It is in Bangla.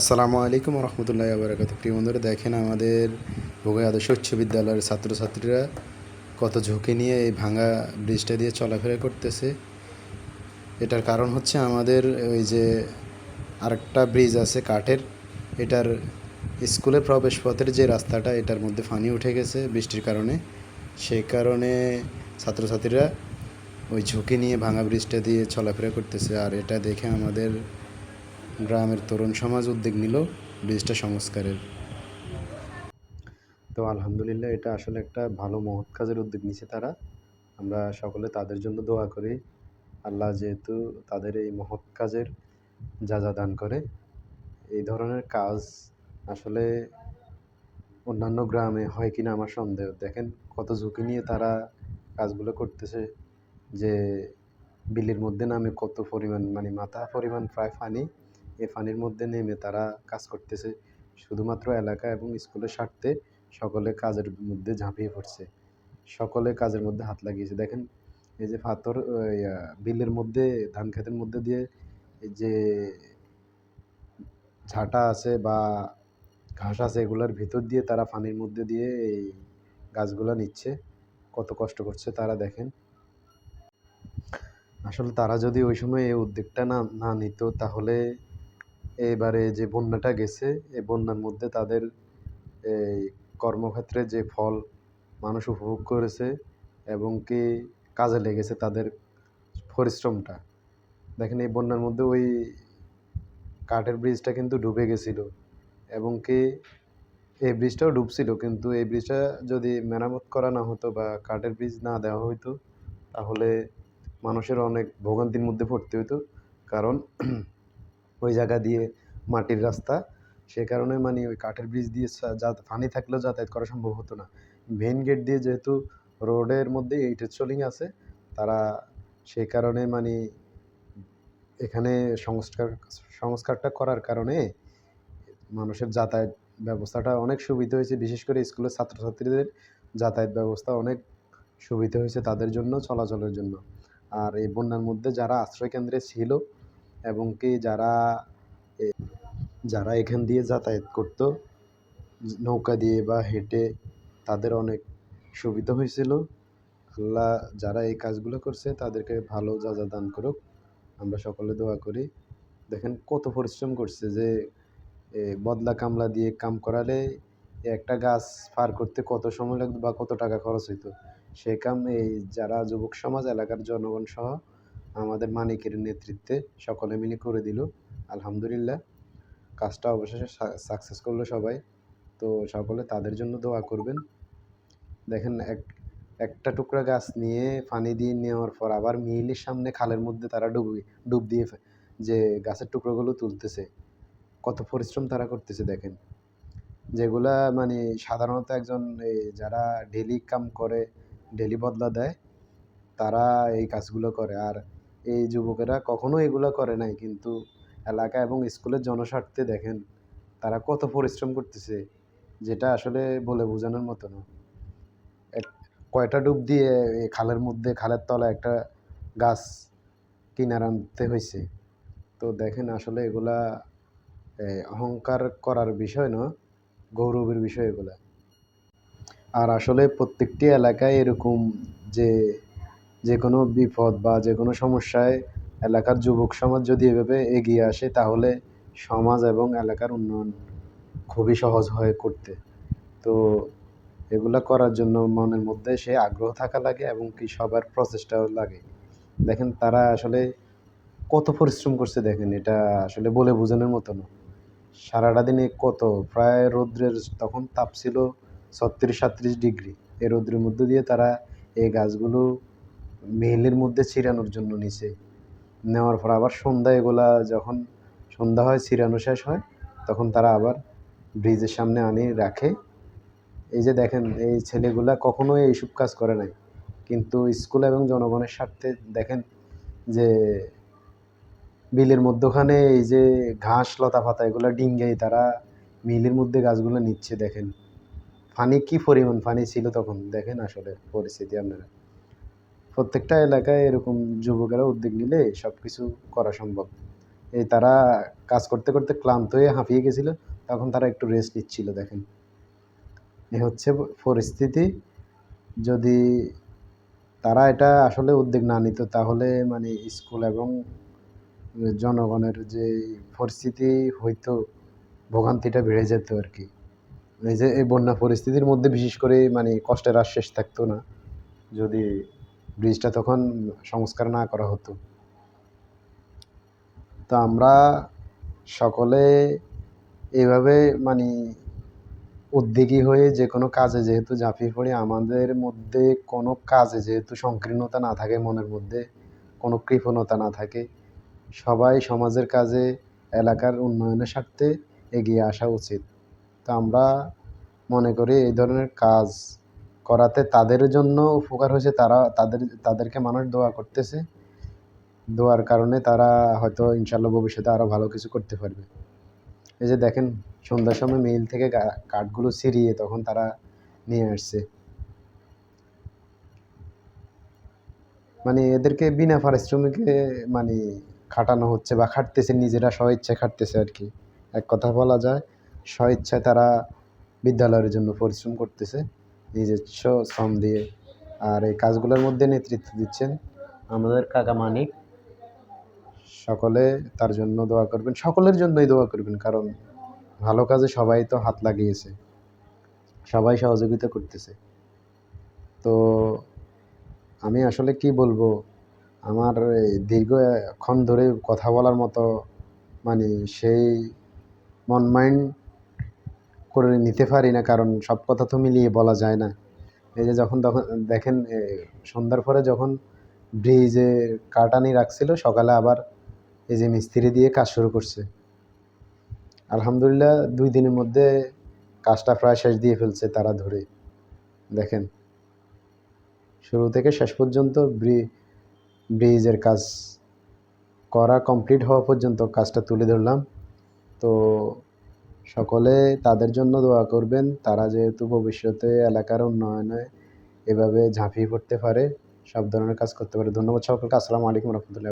আসসালামু আলাইকুম রহমতুল্লাহ আবরাকাত প্রিয় বন্ধুরা, দেখেন আমাদের ভোগাই আদর্শ উচ্চ বিদ্যালয়ের ছাত্রছাত্রীরা কত ঝুঁকি নিয়ে এই ভাঙা ব্রিজটা দিয়ে চলাফেরা করতেছে। এটার কারণ হচ্ছে আমাদের ওই যে আরেকটা ব্রিজ আছে কাঠের, এটার স্কুলের প্রবেশ পথের যে রাস্তাটা, এটার মধ্যে ফানি উঠে গেছে বৃষ্টির কারণে। সেই কারণে ছাত্রছাত্রীরা ওই ঝুঁকি নিয়ে ভাঙা ব্রিজটা দিয়ে চলাফেরা করতেছে। আর এটা দেখে আমাদের গ্রামের তরুণ সমাজ উদ্যোগ নিল ব্রিজটা সংস্কারের। তো আলহামদুলিল্লাহ এটা আসলে একটা ভালো মহৎ কাজের উদ্যোগ নিছে তারা। আমরা সকলে তাদের জন্য দোয়া করি। আল্লাহ যেহেতু তাদের এই মহৎ কাজের যা যা দান করে, এই ধরনের কাজ আসলে অন্যান্য গ্রামে হয় কিনা আমার সন্দেহ। দেখেন কত ঝুঁকি নিয়ে তারা কাজগুলো করতেছে যে বিলের মধ্যে নামে কত পরিমাণ মানে মাথা পরিমাণ প্রায় পানি এই পানির মধ্যে নেমে তারা কাজ করতেছে। শুধুমাত্র এলাকা এবং স্কুলের স্বার্থে সকলে কাজের মধ্যে ঝাঁপিয়ে পড়ছে। সকলে কাজের মধ্যে হাত লাগিয়েছে। দেখেন, এই যে পাথর বিলের মধ্যে, ধান ক্ষেতের মধ্যে দিয়ে যে ঝাঁটা আছে বা ঘাস আছে, এগুলোর ভিতর দিয়ে তারা পানির মধ্যে দিয়ে এই গাছগুলো নিচ্ছে। কত কষ্ট করছে তারা দেখেন। আসলে তারা যদি ওই সময় এই উদ্যোগটা না না নিত তাহলে এবারে যে বন্যাটা গেছে এই বন্যার মধ্যে তাদের এই কর্মক্ষেত্রে যে ফল মানুষ উপভোগ করেছে এবং কি কাজে লেগেছে তাদের পরিশ্রমটা। দেখেন এই বন্যার মধ্যে ওই কাঠের ব্রিজটা কিন্তু ডুবে গেছিল এবং কি এই ব্রিজটাও ডুবছিল, কিন্তু এই ব্রিজটা যদি মেরামত করা না হতো বা কাঠের ব্রিজ না দেওয়া হতো তাহলে মানুষের অনেক ভোগান্তির মধ্যে পড়তে হতো কারণ ওই জায়গা দিয়ে মাটির রাস্তা। সে কারণে মানে ওই কাঠের ব্রিজ দিয়ে যা, পানি থাকলেও যাতায়াত করা সম্ভব হতো না। মেন গেট দিয়ে যেহেতু রোডের মধ্যে এইটের চলিং আছে, তারা সেই কারণে মানে এখানে সংস্কার, সংস্কারটা করার কারণে মানুষের যাতায়াত ব্যবস্থাটা অনেক সুবিধা হয়েছে। বিশেষ করে স্কুলের ছাত্রছাত্রীদের যাতায়াত ব্যবস্থা অনেক সুবিধা হয়েছে তাদের জন্য, চলাচলের জন্য। আর এই বন্যার মধ্যে যারা আশ্রয় কেন্দ্রে ছিল এবং কি যারা যারা এখান দিয়ে যাতায়াত করতো, নৌকা দিয়ে বা হেঁটে, তাদের অনেক সুবিধা হয়েছিল। আল্লাহ যারা এই কাজগুলো করছে, তাদেরকে ভালো যা যা দান করুক। আমরা সকলে দোয়া করি। দেখেন কত পরিশ্রম করছে যে বদলা কামলা দিয়ে কাম করালে একটা গাছ পার করতে কত সময় লাগতো বা কত টাকা খরচ হইতো। সে কাম এই যারা যুবক সমাজ, এলাকার জনগণ সহ আমাদের মানিকের নেতৃত্বে সকলে মিলে করে দিল। আলহামদুলিল্লাহ, কাজটা অবশেষে সাকসেস করল সবাই। তো সকলে তাদের জন্য দোয়া করবেন। দেখেন, এক, একটা টুকরা গাছ নিয়ে পানি দিয়ে নেওয়ার পর আবার মিলের সামনে খালের মধ্যে তারা ডুব ডুব দিয়ে যে গাছের টুকরোগুলো তুলতেছে, কত পরিশ্রম তারা করতেছে দেখেন। যেগুলা মানে সাধারণত একজন যারা ডেলি কাম করে ডেলি বদলা দেয়, তারা এই কাজগুলো করে। আর এই যুবকেরা কখনো এগুলো করে নাই, কিন্তু এলাকা এবং স্কুলের জনস্বার্থে দেখেন তারা কত পরিশ্রম করতেছে, যেটা আসলে বলে বোঝানোর মতো না। এক, কয়টা ডুব দিয়ে এই খালের মধ্যে, খালের তলায় একটা গাছ কিনার আনতে হয়েছে তো দেখেন আসলে এগুলা অহংকার করার বিষয় না, গৌরবের বিষয় এগুলা। আর আসলে প্রত্যেকটি এলাকায় এরকম যে যে কোনো বিপদ বা যে কোনো সমস্যায় এলাকার যুবক সমাজ যদি এভাবে এগিয়ে আসে, তাহলে সমাজ এবং এলাকার উন্নয়ন খুবই সহজ হয় করতে। তো এগুলো করার জন্য মনের মধ্যে সে আগ্রহ থাকা লাগে এবং কি সবার প্রচেষ্টাও লাগে। দেখেন, তারা আসলে কত পরিশ্রম করছে দেখেন, এটা আসলে বলে বোঝানোর মতো না। সারাটা দিনে কত? প্রায় রৌদ্রের তখন তাপ ছিল ছত্রিশ সাতত্রিশ ডিগ্রি। এই রৌদ্রের মধ্যে দিয়ে তারা এই গাছগুলো মেহেলের মধ্যে ছিঁড়ানোর জন্য নিছে নেওয়ার পর আবার সন্ধ্যা এগুলা যখন সন্ধ্যা হয়, ছিঁড়ানো শেষ হয়, তখন তারা আবার ব্রিজের সামনে আনি রাখে। এই যে দেখেন, এই ছেলেগুলা কখনোই এইসব কাজ করে নাই। কিন্তু স্কুল এবং জনগণের স্বার্থে দেখেন যে বিলের মধ্যখানে এই যে ঘাস, লতা পাতা, এগুলো ডিঙ্গাই তারা মিলের মধ্যে গাছগুলো নিচ্ছে, দেখেন। পানি কি পরিমাণ পানি ছিল তখন, দেখেন আসলে পরিস্থিতি আপনারা। প্রত্যেকটা এলাকায় এরকম যুবকেরা উদ্যোগ নিলে সব কিছু করা সম্ভব। এই তারা কাজ করতে করতে ক্লান্ত হয়ে হাঁপিয়ে গেছিল, তখন তারা একটু রেস্ট নিচ্ছিল, দেখেন। এ হচ্ছে পরিস্থিতি। যদি তারা এটা আসলে উদ্যোগ না নিত, তাহলে মানে স্কুল এবং জনগণের যে পরিস্থিতি হয়তো ভোগান্তিটা বেড়ে যেত আর কি। এই যে এই বন্যা পরিস্থিতির মধ্যে বিশেষ করে মানে কষ্টের শেষ থাকতো না। যদি ব্রিজটা তখন সংস্কার না করা হতো। তো আমরা সকলে এভাবে মানে উদ্যোগী হয়ে যে কোনো কাজে, যেহেতু ঝাঁপিয়ে পড়ি, আমাদের মধ্যে কোনো কাজে যেহেতু সংকীর্ণতা না থাকে, মনের মধ্যে কোনো কৃপণতা না থাকে, সবাই সমাজের কাজে, এলাকার উন্নয়নের স্বার্থে এগিয়ে আসা উচিত। তো আমরা মনে করি এই ধরনের কাজ করাতে তাদের জন্য উপকার হয়েছে, তারা তাদের, তাদেরকে মানুষ দোয়া করতেছে। দোয়ার কারণে তারা হয়তো ইনশাল্লাহ ভবিষ্যতে আরও ভালো কিছু করতে পারবে। এই যে দেখেন, সন্ধ্যার সময় মিল থেকে কাঠগুলো ছিঁড়িয়ে তখন তারা নিয়ে আসছে। মানে এদেরকে বিনা পারিশ্রমিকে মানে খাটানো হচ্ছে বা খাটতেছে, নিজেরা স্বইচ্ছায় খাটতেছে আর কি। এক কথা বলা যায়, স্বইচ্ছায় তারা বিদ্যালয়ের জন্য পরিশ্রম করতেছে। নিজস্ব শ্রম দিয়ে। আর এই কাজগুলোর মধ্যে নেতৃত্ব দিচ্ছেন আমাদের কাকা মানিক। সকলে তার জন্য দোয়া করবেন। সকলের জন্যই দোয়া করবেন, কারণ ভালো কাজে সবাই তো হাত লাগিয়েছে। সবাই সহযোগিতা করতেছে। তো আমি আসলে কি বলব, আমার দীর্ঘক্ষণ ধরে কথা বলার মতো মানে সেই মন মাইন্ড করে নিতে পারি না, কারণ সব কথা তো মিলিয়ে বলা যায় না। এই যে যখন তখন, দেখেন সন্ধ্যার পরে যখন ব্রিজে কাটানি রাখছিল, সকালে আবার এই যে মিস্ত্রি দিয়ে কাজ শুরু করছে। আলহামদুলিল্লাহ, দুই দিনের মধ্যে কাজটা প্রায় শেষ দিয়ে ফেলছে তারা ধরে। দেখেন, শুরু থেকে শেষ পর্যন্ত ব্রি, ব্রিজের কাজ করা কমপ্লিট হওয়া পর্যন্ত কাজটা তুলে ধরলাম। তো সকলে তাদের জন্য দোয়া করবেন। তারা যেহেতু ভবিষ্যতে এলাকার উন্নয়নে এভাবে ঝাঁপিয়ে পড়তে পারে, সব ধরনের কাজ করতে পারে। ধন্যবাদ সকলকে। আসসালামু আলাইকুম রহমতুল্লাহ।